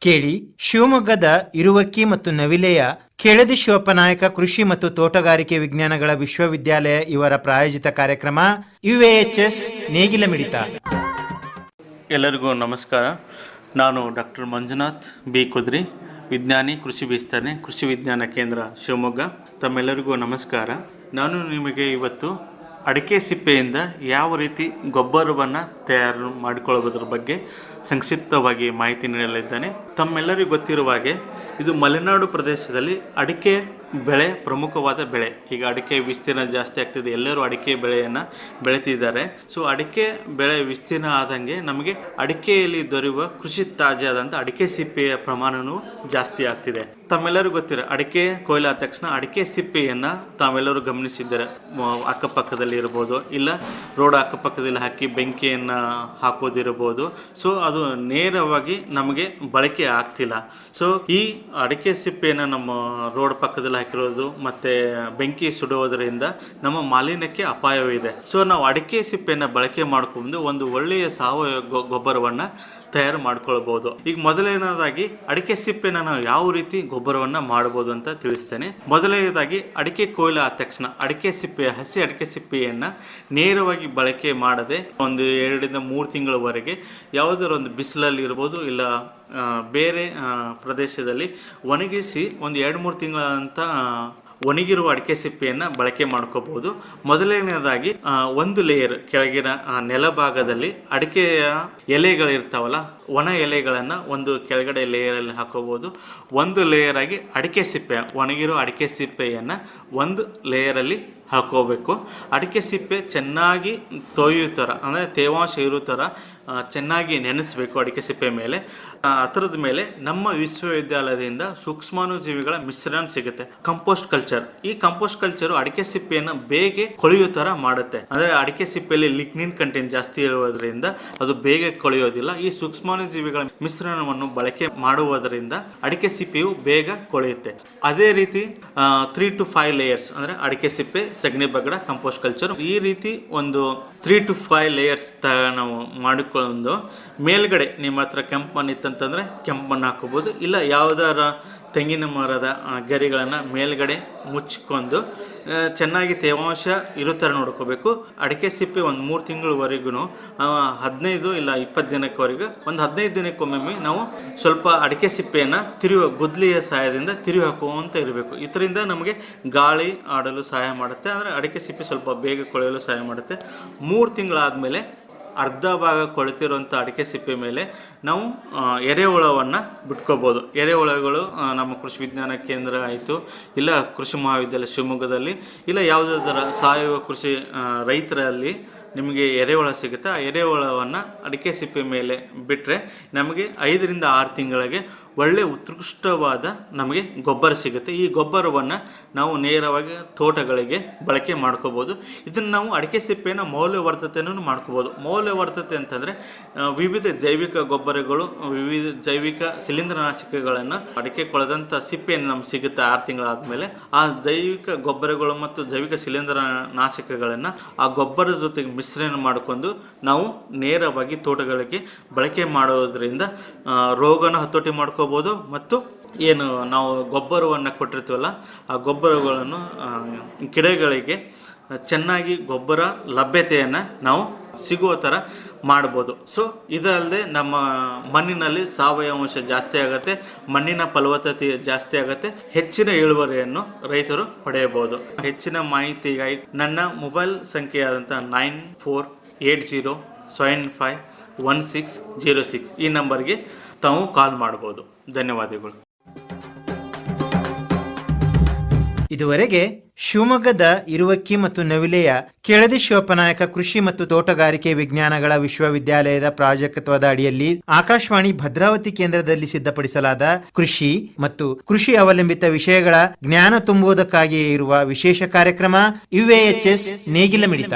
ಕೇಳಿ ಶಿವಮೊಗ್ಗದ ಇರುವಕ್ಕಿ ಮತ್ತು ನವಿಲೆಯ ಕೆಳದಿ ಶಿವಪ್ಪನಾಯಕ ಕೃಷಿ ಮತ್ತು ತೋಟಗಾರಿಕೆ ವಿಜ್ಞಾನಗಳ ವಿಶ್ವವಿದ್ಯಾಲಯ ಇವರ ಪ್ರಾಯೋಜಿತ ಕಾರ್ಯಕ್ರಮ ಯುಎಎಚ್ಎಸ್ ನೇಗಿಲ ಮಿಡಿತ ಎಲ್ಲರಿಗೂ ನಮಸ್ಕಾರ. ನಾನು ಡಾಕ್ಟರ್ ಮಂಜುನಾಥ್ ಬಿ. ಕುದ್ರಿ ವಿಜ್ಞಾನಿ ಕೃಷಿ ವಿಸ್ತರಣೆ ಕೃಷಿ ವಿಜ್ಞಾನ ಕೇಂದ್ರ ಶಿವಮೊಗ್ಗ. ತಮ್ಮೆಲ್ಲರಿಗೂ ನಮಸ್ಕಾರ. ನಾನು ನಿಮಗೆ ಇವತ್ತು ಅಡಿಕೆ ಸಿಪ್ಪೆಯಿಂದ ಯಾವ ರೀತಿ ಗೊಬ್ಬರವನ್ನು ತಯಾರು ಮಾಡಿಕೊಳ್ಳೋದ್ರ ಬಗ್ಗೆ ಸಂಕ್ಷಿಪ್ತವಾಗಿ ಮಾಹಿತಿ ನೀಡಲಿದ್ದೇನೆ. ತಮ್ಮೆಲ್ಲರಿಗೂ ಗೊತ್ತಿರುವ ಹಾಗೆ ಇದು ಮಲೆನಾಡು ಪ್ರದೇಶದಲ್ಲಿ ಅಡಿಕೆ ಬೆಳೆ, ಪ್ರಮುಖವಾದ ಬೆಳೆ. ಈಗ ಅಡಿಕೆ ವಿಸ್ತೀರ್ಣ ಜಾಸ್ತಿ ಆಗ್ತಿದೆ. ಎಲ್ಲರೂ ಅಡಿಕೆ ಬೆಳೆಯನ್ನು ಬೆಳೀತಿದ್ದಾರೆ. ಸೊ ಅಡಿಕೆ ಬೆಳೆ ವಿಸ್ತೀರ್ಣ ಆದಂಗೆ ನಮಗೆ ಅಡಿಕೆಯಲ್ಲಿ ದೊರೆಯುವ ಕೃಷಿ ತಾಜಾದಂಥ ಅಡಿಕೆ ಸಿಪ್ಪೆಯ ಪ್ರಮಾಣವೂ ಜಾಸ್ತಿ ಆಗ್ತಿದೆ. ತಮ್ಮೆಲ್ಲರಿಗೂ ಗೊತ್ತಿರೋ, ಅಡಿಕೆ ಕೊಯ್ಲು ಆದ ತಕ್ಷಣ ಅಡಿಕೆ ಸಿಪ್ಪೆಯನ್ನು ತಾವೆಲ್ಲರೂ ಗಮನಿಸಿದ್ದಾರೆ? ಅಕ್ಕಪಕ್ಕದಲ್ಲಿ ಇರ್ಬೋದು, ಇಲ್ಲ ರೋಡ್ ಅಕ್ಕಪಕ್ಕದಲ್ಲಿ ಹಾಕಿ ಬೆಂಕಿಯನ್ನು ಹಾಕೋದಿರ್ಬೋದು ಸೊ ಅದು ನೇರವಾಗಿ ನಮಗೆ ಬಳಕೆ ಆಗ್ತಿಲ್ಲ. ಸೊ ಈ ಅಡಿಕೆ ಸಿಪ್ಪೆಯನ್ನು ನಮ್ಮ ರೋಡ್ ಪಕ್ಕದಲ್ಲಿ ಹಾಕಿರೋದು ಮತ್ತೆ ಬೆಂಕಿ ಸುಡುವುದರಿಂದ ನಮ್ಮ ಮಾಲಿನ್ಯಕ್ಕೆ ಅಪಾಯವಿದೆ. ಸೊ ನಾವು ಅಡಿಕೆ ಸಿಪ್ಪೆಯನ್ನು ಬಳಕೆ ಮಾಡ್ಕೊಂಡು ಒಂದು ಒಳ್ಳೆಯ ಸಾವಯವ ಗೊಬ್ಬರವನ್ನ ತಯಾರು ಮಾಡ್ಕೊಳ್ಬಹುದು ಈಗ ಮೊದಲನೇದಾಗಿ ಅಡಿಕೆ ಸಿಪ್ಪೆನ ನಾವು ಯಾವ ರೀತಿ ಗೊಬ್ಬರವನ್ನ ಮಾಡಬಹುದು ಅಂತ ತಿಳಿಸ್ತೇನೆ. ಮೊದಲನೇದಾಗಿ ಅಡಿಕೆ ಕೊಯ್ಲು ಆದ ತಕ್ಷಣ ಅಡಿಕೆ ಸಿಪ್ಪೆ ಹಸಿ ಅಡಿಕೆ ಸಿಪ್ಪೆಯನ್ನ ನೇರವಾಗಿ ಬಳಕೆ ಮಾಡದೆ ಒಂದು ಎರಡರಿಂದ ಮೂರು ತಿಂಗಳವರೆಗೆ ಯಾವುದರ ಒಂದು ಬಿಸಿಲಲ್ಲಿ ಇರ್ಬೋದು ಇಲ್ಲ ಬೇರೆ ಪ್ರದೇಶದಲ್ಲಿ ಒಣಗಿಸಿ ಒಂದು ಎರಡು ಮೂರು ತಿಂಗಳ ಅಂತ ಆ, ಒಣಗಿರುವ ಅಡಿಕೆ ಸಿಪ್ಪೆಯನ್ನು ಬಳಕೆ ಮಾಡ್ಕೋಬಹುದು. ಮೊದಲನೇದಾಗಿ ಒಂದು ಲೇಯರ್ ಕೆಳಗಿನ ನೆಲಭಾಗದಲ್ಲಿ ಅಡಿಕೆಯ ಎಲೆಗಳಿರ್ತಾವಲ್ಲ ಒಣ ಎಲೆಗಳನ್ನು ಒಂದು ಕೆಳಗಡೆ ಲೇಯರಲ್ಲಿ ಹಾಕೋಬೋದು. ಒಂದು ಲೇಯರಾಗಿ ಅಡಿಕೆ ಸಿಪ್ಪೆ, ಒಣಗಿರೋ ಅಡಿಕೆ ಸಿಪ್ಪೆಯನ್ನು ಒಂದು ಲೇಯರಲ್ಲಿ ಹಾಕೋಬೇಕು. ಅಡಿಕೆ ಸಿಪ್ಪೆ ಚೆನ್ನಾಗಿ ತೊಯ್ಯೋ ಥರ ಅಂದರೆ ತೇವಾಂಶ ಇರೋ ಥರ ಚೆನ್ನಾಗಿ ನೆನೆಸಬೇಕು ಅಡಿಕೆ ಸಿಪ್ಪೆ ಮೇಲೆ. ಹತ್ರದ ಮೇಲೆ ನಮ್ಮ ವಿಶ್ವವಿದ್ಯಾಲಯದಿಂದ ಸೂಕ್ಷ್ಮಾಣುಜೀವಿಗಳ ಮಿಶ್ರಣ ಸಿಗುತ್ತೆ. ಕಂಪೋಸ್ಟ್ ಕಲ್ಚರ್ ಈ ಕಂಪೋಸ್ಟ್ ಕಲ್ಚರು ಅಡಿಕೆ ಸಿಪ್ಪೆಯನ್ನು ಬೇಗ ಕೊಳೆಯೋ ಥರ ಮಾಡುತ್ತೆ. ಅಂದರೆ ಅಡಿಕೆ ಸಿಪ್ಪೆಯಲ್ಲಿ ಲಿಗ್ನಿನ್ ಕಂಟೆಂಟ್ ಜಾಸ್ತಿ ಇರೋದ್ರಿಂದ ಅದು ಬೇಗ ಕೊಳೆಯೋದಿಲ್ಲ. ಈ ಸೂಕ್ಷ್ಮಾಣುಜೀವಿಗಳ ಮಿಶ್ರಣವನ್ನು ಬಳಕೆ ಮಾಡುವುದರಿಂದ ಅಡಿಕೆ ಸಿಪ್ಪೆಯು ಬೇಗ ಕೊಳೆಯುತ್ತೆ. ಅದೇ ರೀತಿ ತ್ರೀ ಟು ಫೈವ್ ಲೇಯರ್ಸ್ ಅಂದರೆ ಅಡಿಕೆ ಸಿಪ್ಪೆ, ಸಗಣಿ ಬಗಡ ಕಂಪೋಸ್ಟ್ ಕಲ್ಚರ್ ಈ ರೀತಿ ಒಂದು ತ್ರೀ ಟು ಫೈವ್ ಲೇಯರ್ಸ್ ತ ನಾವು ಮಾಡಿಕೊಂಡು ಮೇಲ್ಗಡೆ ನಿಮ್ಮ ಹತ್ರ ಕೆಂಪು ಮಣ್ಣು ಇತ್ತಂತಂದರೆ ಕೆಂಪು ಮಣ್ಣು ಹಾಕೋಬೋದು ಇಲ್ಲ, ಯಾವುದಾರ ತೆಂಗಿನ ಮರದ ಗರಿಗಳನ್ನು ಮೇಲ್ಗಡೆ ಮುಚ್ಕೊಂಡು ಚೆನ್ನಾಗಿ ತೇವಾಂಶ ಇರೋ ಥರ ನೋಡ್ಕೋಬೇಕು. ಅಡಿಕೆ ಸಿಪ್ಪೆ ಒಂದು ಮೂರು ತಿಂಗಳವರೆಗೂ ಹದಿನೈದು ಇಲ್ಲ ಇಪ್ಪತ್ತು ದಿನಕ್ಕವರೆಗೂ, ಒಂದು ಹದಿನೈದು ದಿನಕ್ಕೊಮ್ಮೆ ನಾವು ಸ್ವಲ್ಪ ಅಡಿಕೆ ಸಿಪ್ಪೆಯನ್ನು ತಿರುವ, ಗುದ್ಲಿಯ ಸಹಾಯದಿಂದ ತಿರುವಿ ಹಾಕುವಂತ ಇರಬೇಕು. ಇದರಿಂದ ನಮಗೆ ಗಾಳಿ ಆಡಲು ಸಹಾಯ ಮಾಡುತ್ತೆ ಅಂದರೆ ಅಡಿಕೆ ಸಿಪ್ಪೆ ಸ್ವಲ್ಪ ಬೇಗ ಕೊಳೆಯಲು ಸಹಾಯ ಮಾಡುತ್ತೆ. ಮೂರು ತಿಂಗಳಾದಮೇಲೆ ಅರ್ಧ ಭಾಗ ಕೊಳೆತಿರುವಂಥ ಅಡಿಕೆ ಸಿಪ್ಪೆ ಮೇಲೆ ನಾವು ಎರೆಹುಳವನ್ನು ಬಿಟ್ಕೋಬೋದು. ಎರೆಹುಳಗಳು ನಮ್ಮ ಕೃಷಿ ವಿಜ್ಞಾನ ಕೇಂದ್ರ ಆಯಿತು, ಇಲ್ಲ ಕೃಷಿ ಮಹಾವಿದ್ಯಾಲಯ ಶಿವಮೊಗ್ಗದಲ್ಲಿ, ಇಲ್ಲ ಯಾವುದಾದರ ಸಾವಯವ ಕೃಷಿ ರೈತರಲ್ಲಿ ನಿಮಗೆ ಎರೆಹುಳ ಸಿಗುತ್ತೆ, ಆ ಎರೆಹುಳವನ್ನು ಅಡಿಕೆ ಸಿಪ್ಪೆ ಮೇಲೆ ಬಿಟ್ಟರೆ ನಮಗೆ ಐದರಿಂದ ಆರು ತಿಂಗಳಿಗೆ ಒಳ್ಳೆ ಉತ್ಕೃಷ್ಟವಾದ ನಮಗೆ ಗೊಬ್ಬರ ಸಿಗುತ್ತೆ. ಈ ಗೊಬ್ಬರವನ್ನು ನಾವು ನೇರವಾಗಿ ತೋಟಗಳಿಗೆ ಬಳಕೆ ಮಾಡ್ಕೋಬೋದು. ಇದನ್ನು ನಾವು ಅಡಿಕೆ ಸಿಪ್ಪೆನ ಮೌಲ್ಯವರ್ಧತೆಯನ್ನು ಮಾಡ್ಕೋಬೋದು. ಮೌಲ್ಯವರ್ಧತೆ ಅಂತಂದರೆ ವಿವಿಧ ಜೈವಿಕ ಗೊಬ್ಬರಗಳು, ವಿವಿಧ ಜೈವಿಕ ಶಿಲೀಂಧ್ರನಾಶಕಗಳನ್ನು ಅಡಿಕೆ ಕೊಳೆದಂಥ ಸಿಪ್ಪೆಯನ್ನು ನಮ್ಗೆ ಸಿಗುತ್ತೆ ಆರು ತಿಂಗಳಾದಮೇಲೆ. ಆ ಜೈವಿಕ ಗೊಬ್ಬರಗಳು ಮತ್ತು ಜೈವಿಕ ಶಿಲೀಂಧ್ರ ನಾಶಕಗಳನ್ನು ಆ ಗೊಬ್ಬರದ ಜೊತೆಗೆ ಮಿಶ್ರಣ ಮಾಡಿಕೊಂಡು ನಾವು ನೇರವಾಗಿ ತೋಟಗಳಿಗೆ ಬಳಕೆ ಮಾಡೋದ್ರಿಂದ ರೋಗನ ಹತೋಟಿ ಮಾಡ್ಕೋಬೋದು ಮತ್ತು ಏನು ನಾವು ಗೊಬ್ಬರವನ್ನು ಕೊಟ್ಟಿರ್ತೀವಲ್ಲ, ಆ ಗೊಬ್ಬರಗಳನ್ನು ಗಿಡಗಳಿಗೆ ಚೆನ್ನಾಗಿ ಗೊಬ್ಬರ ಲಭ್ಯತೆಯನ್ನು ನಾವು ಸಿಗುವ ಥರ ಮಾಡ್ಬೋದು. ಸೊ ಇದಲ್ಲದೆ ನಮ್ಮ ಮಣ್ಣಿನಲ್ಲಿ ಸಾವಯವ ಅಂಶ ಜಾಸ್ತಿ ಆಗುತ್ತೆ, ಮಣ್ಣಿನ ಫಲವತ್ತತೆ ಜಾಸ್ತಿ ಆಗುತ್ತೆ, ಹೆಚ್ಚಿನ ಇಳುವರಿಯನ್ನು ರೈತರು ಪಡೆಯಬಹುದು. ಹೆಚ್ಚಿನ ಮಾಹಿತಿಗಾಗಿ ನನ್ನ mobile ಸಂಖ್ಯೆಯಾದಂಥ nine four eight zero seven five one six zero six ಈ ನಂಬರ್ಗೆ ತಾವು ಕಾಲ್ ಮಾಡ್ಬೋದು. ಧನ್ಯವಾದಗಳು. ಇದುವರೆಗೆ ಶಿವಮೊಗ್ಗದ ಇರುವಕ್ಕಿ ಮತ್ತು ನವಿಲೆಯ ಕೆಳದಿ ಶಿವಪ್ಪನಾಯಕ ಕೃಷಿ ಮತ್ತು ತೋಟಗಾರಿಕೆ ವಿಜ್ಞಾನಗಳ ವಿಶ್ವವಿದ್ಯಾಲಯದ ಪ್ರಾಜೆಕ್ಟ್ವದ ಅಡಿಯಲ್ಲಿ ಆಕಾಶವಾಣಿ ಭದ್ರಾವತಿ ಕೇಂದ್ರದಲ್ಲಿ ಸಿದ್ಧಪಡಿಸಲಾದ ಕೃಷಿ ಮತ್ತು ಕೃಷಿ ಅವಲಂಬಿತ ವಿಷಯಗಳ ಜ್ಞಾನ ತುಂಬುವುದಕ್ಕಾಗಿಯೇ ಇರುವ ವಿಶೇಷ ಕಾರ್ಯಕ್ರಮ ಯುಎಎಚ್ಎಸ್ ನೇಗಿಲ ಮಿಡಿತ.